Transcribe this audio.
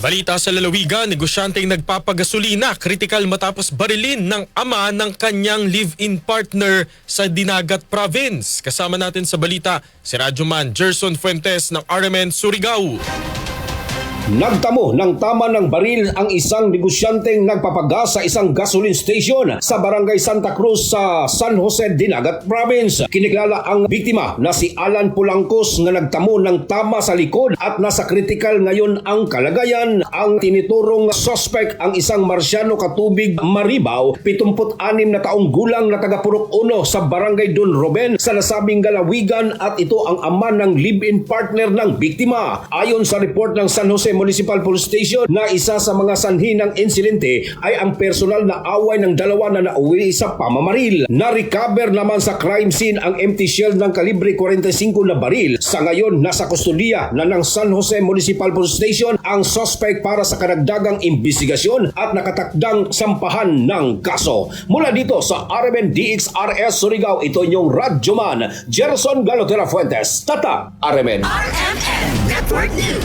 Balita sa lalawigan, negosyanteng nagpapagasolina, kritikal matapos barilin ng ama ng kanyang live-in partner sa Dinagat Province. Kasama natin sa balita si Radyoman Gerson Fuentes ng RMN Surigao. Nagtamo ng tama ng baril ang isang negosyanteng nagpapagas sa isang gasoline station sa Barangay Santa Cruz sa San Jose, Dinagat Province. Kinikilala ang biktima na si Alan Pulangkos nga nagtamo ng tama sa likod at nasa critical ngayon ang kalagayan. Ang tiniturong suspect ang isang Marsiano Katubig Maribaw, 76 na taong gulang na taga Purok Uno sa Barangay Don Roben sa nasabing galawigan at ito ang ama ng live-in partner ng biktima. Ayon sa report ng San Jose Municipal Police Station na isa sa mga sanhi ng insidente ay ang personal na away ng dalawa na nauwi sa pamamaril. Na-recover naman sa crime scene ang empty shell ng kalibre 45 na baril. Sa ngayon, nasa kustudiya na ng San Jose Municipal Police Station ang suspect para sa karagdagang investigasyon at nakatakdang sampahan ng kaso. Mula dito sa RMN DXRS Surigao, ito inyong Radyoman, Gerson Galotera Fuentes, Tata, RMN. RMN Network News.